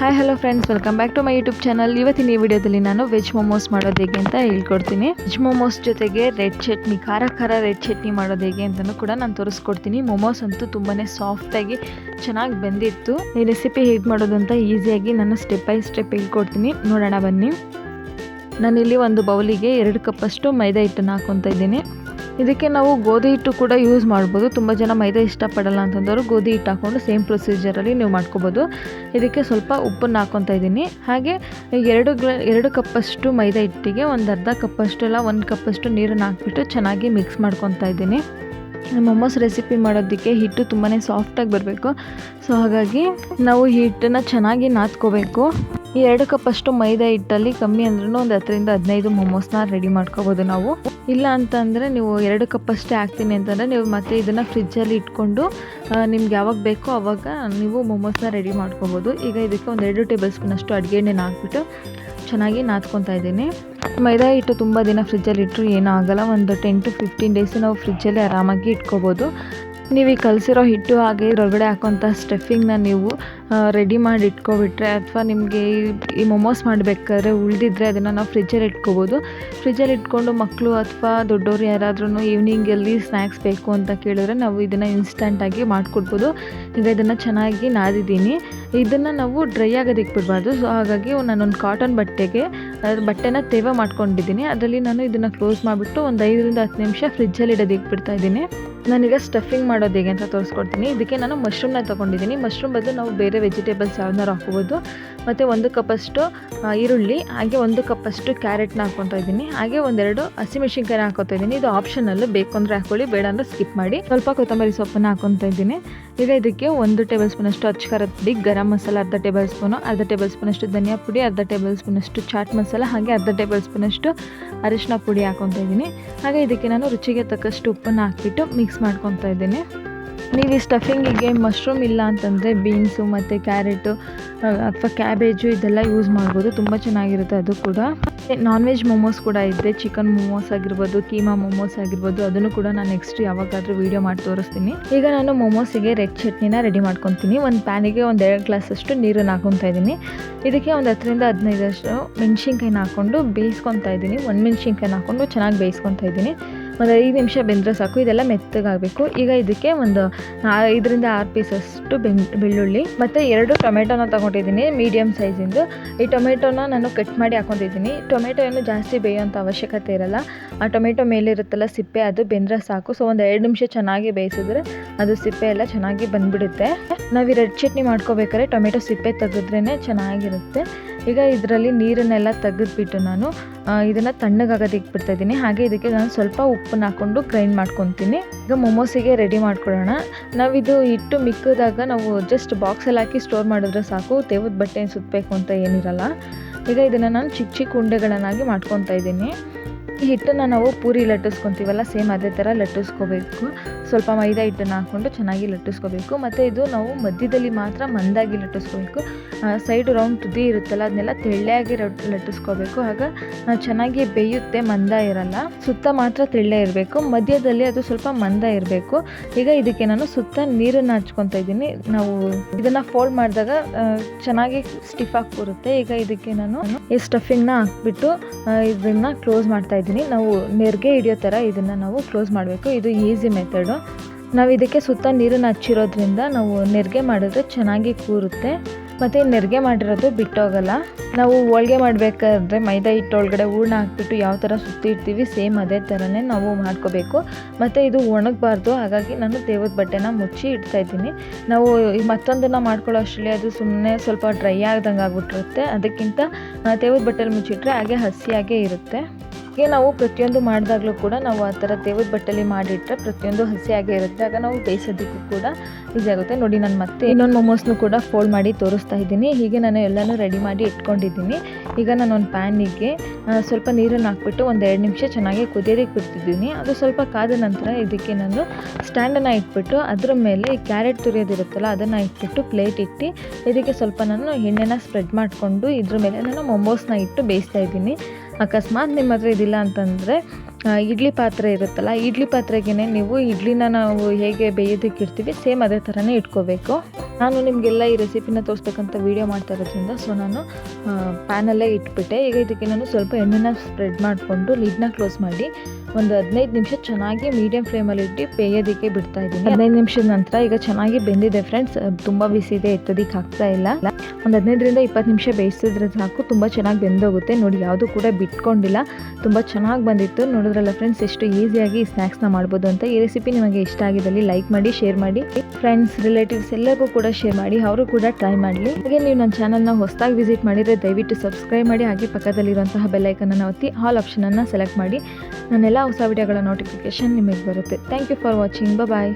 Hi hello friends welcome back to my YouTube channel ಇವತ್ತಿನ ಈ ವಿಡಿಯೋದಲ್ಲಿ ನಾನು ವೆಜ್ ಮೊಮೋಸ್ ಮಾಡೋದು ಹೇಗೆ ಅಂತ ಹೇಳ್ಕೊಡ್ತೀನಿ. ವೆಜ್ ಮೊಮೋಸ್ ಜೊತೆಗೆ ರೆಡ್ ಚಟ್ನಿ, ಖಾರ ಖಾರ ರೆಡ್ ಚಟ್ನಿ ಮಾಡೋದು ಹೇಗೆ ಅಂತಲೂ ಕೂಡ ನಾನು ತೋರಿಸ್ಕೊಡ್ತೀನಿ. ಮೊಮೋಸ್ ಅಂತೂ ತುಂಬಾ ಸಾಫ್ಟಾಗಿ ಚೆನ್ನಾಗಿ ಬಂದಿತ್ತು. ಈ ರೆಸಿಪಿ ಹೇಗೆ ಮಾಡೋದು ಅಂತ ಈಸಿಯಾಗಿ ನಾನು ಸ್ಟೆಪ್ ಬೈ ಸ್ಟೆಪ್ ಹೇಳ್ಕೊಡ್ತೀನಿ. ನೋಡೋಣ ಬನ್ನಿ. ನಾನಿಲ್ಲಿ ಒಂದು ಬೌಲಿಗೆ ಎರಡು ಕಪ್ಪಷ್ಟು ಮೈದಾ ಹಿಟ್ಟನ್ನು ಹಾಕ್ಕೊತಾ ಇದ್ದೀನಿ. ಇದಕ್ಕೆ ನಾವು ಗೋಧಿ ಹಿಟ್ಟು ಕೂಡ ಯೂಸ್ ಮಾಡ್ಬೋದು. ತುಂಬ ಜನ ಮೈದಾ ಇಷ್ಟಪಡಲ್ಲ ಅಂತಂದವರು ಗೋಧಿ ಹಿಟ್ಟು ಹಾಕ್ಕೊಂಡು ಸೇಮ್ ಪ್ರೊಸೀಜರಲ್ಲಿ ನೀವು ಮಾಡ್ಕೋಬೋದು. ಇದಕ್ಕೆ ಸ್ವಲ್ಪ ಉಪ್ಪನ್ನು ಹಾಕ್ಕೊತಾ ಇದ್ದೀನಿ. ಹಾಗೆ ಎರಡು ಗ್ಲ ಎರಡು ಕಪ್ಪಷ್ಟು ಮೈದಾ ಹಿಟ್ಟಿಗೆ ಒಂದು ಅರ್ಧ ಕಪ್ಪಷ್ಟು ಇಲ್ಲ, ಒಂದು ಕಪ್ಪಷ್ಟು ನೀರನ್ನು ಹಾಕ್ಬಿಟ್ಟು ಚೆನ್ನಾಗಿ ಮಿಕ್ಸ್ ಮಾಡ್ಕೊತಾ ಇದ್ದೀನಿ. ಮೊಮೋಸ್ ರೆಸಿಪಿ ಮಾಡೋದಕ್ಕೆ ಹಿಟ್ಟು ತುಂಬಾ ಸಾಫ್ಟಾಗಿ ಬರಬೇಕು. ಸೊ ಹಾಗಾಗಿ ನಾವು ಹಿಟ್ಟನ್ನು ಚೆನ್ನಾಗಿ ನಾದ್ಕೋಬೇಕು. ಈ ಎರಡು ಕಪ್ಪಷ್ಟು ಮೈದಾ ಹಿಟ್ಟಲ್ಲಿ ಕಮ್ಮಿ ಅಂದ್ರೂ ಒಂದು ಹತ್ತರಿಂದ ಹದಿನೈದು ಮೊಮೋಸ್ನ ರೆಡಿ ಮಾಡ್ಕೋಬೋದು ನಾವು. ಇಲ್ಲ ಅಂತಂದರೆ ನೀವು ಎರಡು ಕಪ್ ಅಷ್ಟೇ ಹಾಕ್ತೀನಿ ಅಂತಂದರೆ ನೀವು ಮತ್ತೆ ಇದನ್ನು ಫ್ರಿಜ್ಜಲ್ಲಿ ಇಟ್ಕೊಂಡು ನಿಮ್ಗೆ ಯಾವಾಗ ಬೇಕೋ ಆವಾಗ ನೀವು ಮೊಮೋಸ್ನ ರೆಡಿ ಮಾಡ್ಕೋಬೋದು. ಈಗ ಇದಕ್ಕೆ ಒಂದು ಎರಡು ಟೇಬಲ್ ಸ್ಪೂನಷ್ಟು ಅಡುಗೆ ಎಣ್ಣೆನ ಹಾಕ್ಬಿಟ್ಟು ಚೆನ್ನಾಗಿ ನಾದ್ಕೊತಾ ಇದ್ದೀನಿ. ಮೈದಾ ಹಿಟ್ಟು ತುಂಬ ದಿನ ಫ್ರಿಜ್ಜಲ್ಲಿ ಇಟ್ಟರು ಏನೂ ಆಗಲ್ಲ. ಒಂದು ಟೆನ್ ಟು ಫಿಫ್ಟೀನ್ ಡೇಸ್ ನಾವು ಫ್ರಿಜ್ಜಲ್ಲಿ ಆರಾಮಾಗಿ ಇಟ್ಕೋಬೋದು. ನೀವು ಈ ಕಲಸಿರೋ ಹಿಟ್ಟು ಹಾಗೆ ಹೊರಗಡೆ ಹಾಕೋಂಥ ಸ್ಟಫಿಂಗ್ನ ನೀವು ರೆಡಿ ಮಾಡಿ ಇಟ್ಕೊಬಿಟ್ರೆ ಅಥವಾ ನಿಮಗೆ ಈ ಮೊಮೋಸ್ ಮಾಡಬೇಕಾದ್ರೆ ಉಳಿದಿದ್ರೆ ಅದನ್ನು ನಾವು ಫ್ರಿಜ್ಜಲ್ಲಿ ಇಟ್ಕೋಬೋದು. ಫ್ರಿಜ್ಜಲ್ಲಿ ಇಟ್ಕೊಂಡು ಮಕ್ಕಳು ಅಥವಾ ದೊಡ್ಡವರು ಯಾರಾದ್ರೂ ಈವ್ನಿಂಗಲ್ಲಿ ಸ್ನ್ಯಾಕ್ಸ್ ಬೇಕು ಅಂತ ಕೇಳಿದ್ರೆ ನಾವು ಇದನ್ನು ಇನ್ಸ್ಟಂಟಾಗಿ ಮಾಡಿಕೊಡ್ಬೋದು. ಈಗ ಇದನ್ನು ಚೆನ್ನಾಗಿ ನಾದಿದ್ದೀನಿ. ಇದನ್ನು ನಾವು ಡ್ರೈ ಆಗೋದಕ್ಕೆ ಬಿಡಬಾರ್ದು ಸೊ ಹಾಗಾಗಿ ನಾನೊಂದು ಕಾಟನ್ ಬಟ್ಟೆಗೆ ಅದ್ರ ಬಟ್ಟೆನ ತೇವ ಮಾಡ್ಕೊಂಡಿದ್ದೀನಿ. ಅದರಲ್ಲಿ ನಾನು ಇದನ್ನು ಕ್ಲೋಸ್ ಮಾಡಿಬಿಟ್ಟು ಒಂದು ಐದರಿಂದ ಹತ್ತು ನಿಮಿಷ ಫ್ರಿಜ್ಜಲ್ಲಿ ಇಡೋದಕ್ಕೆ ಬಿಡ್ತಾ ಇದ್ದೀನಿ. ನಾನೀಗ ಸ್ಟಫಿಂಗ್ ಮಾಡೋದು ಹೇಗೆ ಅಂತ ತೋರಿಸ್ಕೊಡ್ತೀನಿ. ಇದಕ್ಕೆ ನಾನು ಮಶ್ರೂಮ್ನ ತೊಗೊಂಡಿದ್ದೀನಿ. ಮಶ್ರೂಮ್ ಬದಲು ನಾವು ಬೇರೆ ವೆಜಿಟೇಬಲ್ಸ್ ಯಾವ್ದಾರು ಹಾಕೋಬೋದು. ಮತ್ತು ಒಂದು ಕಪ್ಪಷ್ಟು ಈರುಳ್ಳಿ, ಹಾಗೆ ಒಂದು ಕಪ್ಪಷ್ಟು ಕ್ಯಾರೆಟ್ನ ಹಾಕ್ಕೊತಾ ಇದ್ದೀನಿ. ಹಾಗೆ ಒಂದೆರಡು ಹಸಿಮೆಣ್ಸಿನ್ಕಾಯಿನ ಹಾಕೋತಾ ಇದ್ದೀನಿ. ಇದು ಆಪ್ಷನಲ್ಲು ಬೇಕು ಅಂದರೆ ಹಾಕೊಳ್ಳಿ ಬೇಡ ಅಂದರೆ ಸ್ಕಿಪ್ ಮಾಡಿ. ಸ್ವಲ್ಪ ಕೊತ್ತಂಬರಿ ಸೊಪ್ಪನ್ನು ಹಾಕೊತಾ ಇದ್ದೀನಿ. ಈಗ ಇದಕ್ಕೆ ಒಂದು ಟೇಬಲ್ ಸ್ಪೂನಷ್ಟು ಖಾರದ ಪುಡಿ, ಗರಂ ಮಸಾಲ ಅರ್ಧ ಟೇಬಲ್ ಸ್ಪೂನು ಅರ್ಧ ಟೇಬಲ್ ಸ್ಪೂನಷ್ಟು ಧನಿಯಾ ಪುಡಿ, ಅರ್ಧ ಟೇಬಲ್ ಸ್ಪೂನಷ್ಟು ಚಾಟ್ ಮಸಾಲ, ಹಾಗೆ ಅರ್ಧ ಟೇಬಲ್ ಸ್ಪೂನಷ್ಟು ಅರಿಶಿನ ಪುಡಿ ಹಾಕೊತಾ ಇದ್ದೀನಿ. ಹಾಗೆ ಇದಕ್ಕೆ ನಾನು ರುಚಿಗೆ ತಕ್ಕಷ್ಟು ಉಪ್ಪನ್ನು ಹಾಕಿಬಿಟ್ಟು ಮಿಕ್ಸ್ ಮಾಡ್ಕೊತಾ ಇದ್ದೀನಿ. ನೀವು ಈ ಸ್ಟಫಿಂಗಿಗೆ ಮಶ್ರೂಮ್ ಇಲ್ಲ ಅಂತಂದರೆ ಬೀನ್ಸು ಮತ್ತು ಕ್ಯಾರೆಟು ಅಥವಾ ಕ್ಯಾಬೇಜು ಇದೆಲ್ಲ ಯೂಸ್ ಮಾಡ್ಬೋದು. ತುಂಬ ಚೆನ್ನಾಗಿರುತ್ತೆ ಅದು ಕೂಡ. ನಾನ್ ವೆಜ್ ಮೊಮೋಸ್ ಕೂಡ ಇದೆ. ಚಿಕನ್ ಮೊಮೋಸ್ ಆಗಿರ್ಬೋದು ಕೀಮಾ ಮೊಮೋಸ್ ಆಗಿರ್ಬೋದು, ಅದನ್ನು ಕೂಡ ನಾನು ನೆಕ್ಸ್ಟ್ ಯಾವಾಗಾದರೂ ವೀಡಿಯೋ ಮಾಡಿ ತೋರಿಸ್ತೀನಿ. ಈಗ ನಾನು ಮೊಮೋಸಿಗೆ ರೆಡ್ ಚಟ್ನಿನ ರೆಡಿ ಮಾಡ್ಕೊತೀನಿ. ಒಂದು ಪ್ಯಾನಿಗೆ ಒಂದು ಎರಡು ಗ್ಲಾಸಷ್ಟು ನೀರನ್ನು ಹಾಕೊತಾ ಇದ್ದೀನಿ. ಇದಕ್ಕೆ ಒಂದು ಹತ್ತರಿಂದ ಹದಿನೈದಷ್ಟು ಮೆಣಸಿನ್ಕಾಯಿನ ಹಾಕ್ಕೊಂಡು ಬೇಯಿಸ್ಕೊತಾ ಇದ್ದೀನಿ. ಒಂದು ಮೆಣಸಿನ್ಕಾಯಿನ ಹಾಕ್ಕೊಂಡು ಚೆನ್ನಾಗಿ ಬೇಯಿಸ್ಕೊತಾ ಇದ್ದೀನಿ. ಒಂದು ಐದು ನಿಮಿಷ ಬೆಂದರೆ ಸಾಕು, ಇದೆಲ್ಲ ಮೆತ್ತಗಾಗಬೇಕು. ಈಗ ಇದಕ್ಕೆ ಒಂದು ಐದರಿಂದ ಆರು ಪೀಸಷ್ಟು ಬೆನ್, ಬೆಳ್ಳುಳ್ಳಿ, ಮತ್ತು ಎರಡು ಟೊಮೆಟೊನ ತೊಗೊಂಡಿದ್ದೀನಿ ಮೀಡಿಯಮ್ ಸೈಜಿಂದು. ಈ ಟೊಮೆಟೊನ ನಾನು ಕಟ್ ಮಾಡಿ ಹಾಕೊಂಡಿದ್ದೀನಿ. ಟೊಮೆಟೊ ಏನು ಜಾಸ್ತಿ ಬೇಯೋಂಥ ಅವಶ್ಯಕತೆ ಇರಲ್ಲ. ಆ ಟೊಮೆಟೊ ಮೇಲಿರುತ್ತಲ್ಲ ಸಿಪ್ಪೆ, ಅದು ಬೆಂದರೆ ಸಾಕು. ಸೊ, ಒಂದು ಎರಡು ನಿಮಿಷ ಚೆನ್ನಾಗಿ ಬೇಯಿಸಿದ್ರೆ ಅದು ಸಿಪ್ಪೆ ಎಲ್ಲ ಚೆನ್ನಾಗಿ ಬಂದುಬಿಡುತ್ತೆ. ನಾವು ಈ ರೆಡ್ ಚಟ್ನಿ ಮಾಡ್ಕೋಬೇಕಾದ್ರೆ ಟೊಮೆಟೊ ಸಿಪ್ಪೆ ತೆಗೆದ್ರೇ ಚೆನ್ನಾಗಿರುತ್ತೆ. ಈಗ ಇದರಲ್ಲಿ ನೀರನ್ನೆಲ್ಲ ತೆಗೆದ್ಬಿಟ್ಟು ನಾನು ಇದನ್ನು ತಣ್ಣಗಾಗೋದಕ್ಕೆ ಬಿಡ್ತಾ ಇದ್ದೀನಿ. ಹಾಗೆ ಇದಕ್ಕೆ ನಾನು ಸ್ವಲ್ಪ ಉಪ್ಪನ್ನ ಹಾಕ್ಕೊಂಡು ಗ್ರೈಂಡ್ ಮಾಡ್ಕೊತೀನಿ. ಈಗ ಮೊಮೋಸಿಗೆ ರೆಡಿ ಮಾಡ್ಕೊಳ್ಳೋಣ. ನಾವಿದು ಹಿಟ್ಟು ಮಿಕ್ಕಿದಾಗ ನಾವು ಜಸ್ಟ್ ಬಾಕ್ಸಲ್ಲಿ ಹಾಕಿ ಸ್ಟೋರ್ ಮಾಡಿದ್ರೆ ಸಾಕು. ತೇವದ ಬಟ್ಟೆ ಸುತ್ತಬೇಕು ಅಂತ ಏನಿರಲ್ಲ. ಈಗ ಇದನ್ನು ನಾನು ಚಿಕ್ಕ ಚಿಕ್ಕ ಉಂಡೆಗಳನ್ನಾಗಿ ಮಾಡ್ಕೊತಾ ಇದ್ದೀನಿ. ಈ ಹಿಟ್ಟನ್ನು ನಾವು ಪೂರಿ ಲಟ್ಟಿಸ್ಕೊತೀವಲ್ಲ, ಸೇಮ್ ಅದೇ ಥರ ಲಟ್ಟಿಸ್ಕೋಬೇಕು. ಸ್ವಲ್ಪ ಮೈದಾ ಹಿಟ್ಟನ್ನು ಹಾಕ್ಕೊಂಡು ಚೆನ್ನಾಗಿ ಲಟ್ಟಿಸ್ಕೋಬೇಕು. ಮತ್ತು ಇದು ನಾವು ಮಧ್ಯದಲ್ಲಿ ಮಾತ್ರ ಮಂದಾಗಿ ಲಟ್ಟಿಸ್ಕೋಬೇಕು. ಸೈಡ್ ರೌಂಡ್ ತುದಿ ಇರುತ್ತಲ್ಲ, ಅದನ್ನೆಲ್ಲ ತೆಳ್ಳೆಯಾಗಿ ಲಟ್ಟಿಸ್ಕೋಬೇಕು. ಆಗ ಚೆನ್ನಾಗಿ ಬೇಯುತ್ತೆ, ಮಂದ ಇರಲ್ಲ. ಸುತ್ತ ಮಾತ್ರ ತೆಳ್ಳೆ ಇರಬೇಕು. ಮಧ್ಯದಲ್ಲಿ ಅದು ಸ್ವಲ್ಪ ಮಂದ ಇರಬೇಕು. ಈಗ ಇದಕ್ಕೆ ನಾನು ಸುತ್ತ ನೀರನ್ನು ಹಚ್ಕೊತಾ ಇದ್ದೀನಿ. ನಾವು ಇದನ್ನು ಫೋಲ್ಡ್ ಮಾಡಿದಾಗ ಚೆನ್ನಾಗಿ ಸ್ಟಿಫ್ ಆಗಿ ಕೂರುತ್ತೆ ಈಗ ಇದಕ್ಕೆ ನಾನು ಈ ಸ್ಟಫಿಂಗ್ನ ಹಾಕ್ಬಿಟ್ಟು ಇದನ್ನು ಕ್ಲೋಸ್ ಮಾಡ್ತಾ ನಾವು ನೆರಿಗೆ ಹಿಡಿಯೋ ಥರ ಇದನ್ನು ನಾವು ಕ್ಲೋಸ್ ಮಾಡಬೇಕು. ಇದು ಈಸಿ ಮೆಥಡು. ನಾವು ಇದಕ್ಕೆ ಸುತ್ತ ನೀರನ್ನು ಹಚ್ಚಿರೋದ್ರಿಂದ ನಾವು ನೆರಿಗೆ ಮಾಡಿದ್ರೆ ಚೆನ್ನಾಗಿ ಕೂರುತ್ತೆ. ಮತ್ತು ನೆರಿಗೆ ಮಾಡಿರೋದು ಬಿಟ್ಟೋಗಲ್ಲ. ನಾವು ಹೋಳ್ಗೆ ಮಾಡಬೇಕಾದ್ರೆ ಮೈದಾ ಹಿಟ್ಟು ಒಳಗಡೆ ಹೂರ್ಣ ಹಾಕ್ಬಿಟ್ಟು ಯಾವ ಥರ ಸುತ್ತಿಡ್ತೀವಿ ಸೇಮ್ ಅದೇ ಥರನೇ ನಾವು ಮಾಡ್ಕೋಬೇಕು. ಮತ್ತು ಇದು ಒಣಗಬಾರ್ದು. ಹಾಗಾಗಿ ನಾನು ದೇವದ ಬಟ್ಟೆನ ಮುಚ್ಚಿ ಇಡ್ತಾ ಇದ್ದೀನಿ. ನಾವು ಮತ್ತೊಂದನ್ನು ಮಾಡ್ಕೊಳ್ಳೋ ಅಷ್ಟರಲ್ಲಿ ಅದು ಸುಮ್ಮನೆ ಸ್ವಲ್ಪ ಡ್ರೈ ಆಗ್ದಂಗೆ ಆಗ್ಬಿಟ್ಟಿರುತ್ತೆ ಅದಕ್ಕಿಂತ ದೇವದ ಬಟ್ಟೆಲಿ ಮುಚ್ಚಿಟ್ರೆ ಹಾಗೆ ಹಸಿಯಾಗೇ ಇರುತ್ತೆ. ಹೀಗೆ ನಾವು ಪ್ರತಿಯೊಂದು ಮಾಡಿದಾಗಲೂ ಕೂಡ ನಾವು ಆ ಥರ ತೇವದ ಬಟ್ಟಲಿ ಮಾಡಿಟ್ರೆ ಪ್ರತಿಯೊಂದು ಹಸಿಯಾಗೇ ಇರುತ್ತೆ. ಆಗ ನಾವು ಬೇಯಿಸೋದಕ್ಕೂ ಕೂಡ ಈಸಿ ಆಗುತ್ತೆ. ನೋಡಿ ನಾನು ಮತ್ತೆ ಇನ್ನೊಂದು ಮೊಮೋಸ್ನು ಕೂಡ ಫೋಲ್ಡ್ ಮಾಡಿ ತೋರಿಸ್ತಾ ಇದ್ದೀನಿ. ಹೀಗೆ ನಾನು ಎಲ್ಲನೂ ರೆಡಿ ಮಾಡಿ ಇಟ್ಕೊಂಡಿದ್ದೀನಿ. ಈಗ ನಾನು ಒಂದು ಪ್ಯಾನಿಗೆ ಸ್ವಲ್ಪ ನೀರನ್ನು ಹಾಕ್ಬಿಟ್ಟು ಒಂದು ಎರಡು ನಿಮಿಷ ಚೆನ್ನಾಗಿ ಕುದಿಯೋದಕ್ಕೆ ಬಿಡ್ತಿದ್ದೀನಿ. ಅದು ಸ್ವಲ್ಪ ಕಾದ ನಂತರ ಇದಕ್ಕೆ ನಾನು ಸ್ಟ್ಯಾಂಡನ್ನು ಇಟ್ಬಿಟ್ಟು ಅದರ ಮೇಲೆ ಈ ಕ್ಯಾರೆಟ್ ತುರಿಯೋದಿರುತ್ತಲ್ಲ ಅದನ್ನು ಇಟ್ಬಿಟ್ಟು ಪ್ಲೇಟ್ ಇಟ್ಟು ಇದಕ್ಕೆ ಸ್ವಲ್ಪ ನಾನು ಎಣ್ಣೆನ ಸ್ಪ್ರೆಡ್ ಮಾಡಿಕೊಂಡು ಇದ್ರ ಮೇಲೆ ನಾನು ಮೊಮೋಸ್ನ ಇಟ್ಟು ಬೇಯಿಸ್ತಾ ಇದ್ದೀನಿ. ಅಕಸ್ಮಾತ್ ನಿಮ್ಮ ಹತ್ರ ಇದಿಲ್ಲ ಅಂತಂದರೆ ಇಡ್ಲಿ ಪಾತ್ರೆ ಇರುತ್ತಲ್ಲ ಇಡ್ಲಿ ಪಾತ್ರೆಗೇ ನೀವು ಇಡ್ಲಿನ ನಾವು ಹೇಗೆ ಬೇಯೋದಕ್ಕೆ ಇಡ್ತೀವಿ, ಸೇಮ್ ಅದೇ ಥರನೇ ಇಟ್ಕೋಬೇಕು. ನಾನು ನಿಮಗೆಲ್ಲ ಈ ರೆಸಿಪಿನ ತೋರಿಸ್ತಕ್ಕಂಥ ವೀಡಿಯೋ ಮಾಡ್ತಾ ಇರೋದ್ರಿಂದ ಸೊ ನಾನು ಪ್ಯಾನಲ್ಲೇ ಇಟ್ಬಿಟ್ಟೆ. ಈಗ ಇದಕ್ಕೆ ನಾನು ಸ್ವಲ್ಪ ಎಣ್ಣೆನ ಸ್ಪ್ರೆಡ್ ಮಾಡಿಕೊಂಡು ಲಿಡ್ನ ಕ್ಲೋಸ್ ಮಾಡಿ ಒಂದು ಹದಿನೈದು ನಿಮಿಷ ಚೆನ್ನಾಗಿ ಮೀಡಿಯಂ ಫ್ಲೇಮಲ್ಲಿ ಇಟ್ಟು ಬೇಯೋದಕ್ಕೆ ಬಿಡ್ತಾ ಇದ್ದೀನಿ. ಹದಿನೈದು ನಿಮಿಷದ ನಂತರ ಈಗ ಚೆನ್ನಾಗಿ ಬೆಂದಿದೆ ಫ್ರೆಂಡ್ಸ್ ತುಂಬ ಬಿಸಿ ಇದೆ ಎತ್ತೋದಿಕ್ಕೆ ಆಗ್ತಾ ಇಲ್ಲ. ಒಂದು ಹದಿನೈದರಿಂದ ಇಪ್ಪತ್ತು ನಿಮಿಷ ಬೇಯಿಸಿದ್ರೆ ಸಾಕು. ತುಂಬ ಚೆನ್ನಾಗಿ ಬೆಂದೋಗುತ್ತೆ. ನೋಡಿ, ಯಾವುದು ಕೂಡ ಬಿಟ್ಕೊಂಡಿಲ್ಲ. ತುಂಬ ಚೆನ್ನಾಗಿ ಬಂದಿತ್ತು. ನೋಡಿದ್ರಲ್ಲ ಫ್ರೆಂಡ್ಸ್ ಎಷ್ಟು ಈಸಿಯಾಗಿ ಸ್ನ್ಯಾಕ್ಸ್ನ ಮಾಡ್ಬೋದು ಅಂತ. ಈ ರೆಸಿಪಿ ನಿಮಗೆ ಇಷ್ಟ ಆಗಿದ್ದಲ್ಲಿ ಲೈಕ್ ಮಾಡಿ ಶೇರ್ ಮಾಡಿ. ಫ್ರೆಂಡ್ಸ್ ರಿಲೇಟಿವ್ಸ್ ಎಲ್ಲರಿಗೂ ಕೂಡ ಶೇರ್ ಮಾಡಿ, ಅವರು ಕೂಡ ಟ್ರೈ ಮಾಡಲಿ. ಹಾಗೆ ನೀವು ನನ್ನ ಚಾನಲ್ನ ಹೊಸದಾಗಿ ವಿಸಿಟ್ ಮಾಡಿದರೆ ದಯವಿಟ್ಟು ಸಬ್ಸ್ಕ್ರೈಬ್ ಮಾಡಿ, ಹಾಗೆ ಪಕ್ಕದಲ್ಲಿರುವಂತಹ ಅನ್ನು ಒತ್ತಿ ಆಲ್ ಆಪ್ಷನನ್ನು ಸೆಲೆಕ್ಟ್ ಮಾಡಿ. ನನ್ನೆಲ್ಲ ಹೊಸ ವಿಡಿಯೋಗಳ ನೋಟಿಫಿಕೇಶನ್ ನಿಮಗೆ ಬರುತ್ತೆ. Thank you for watching bye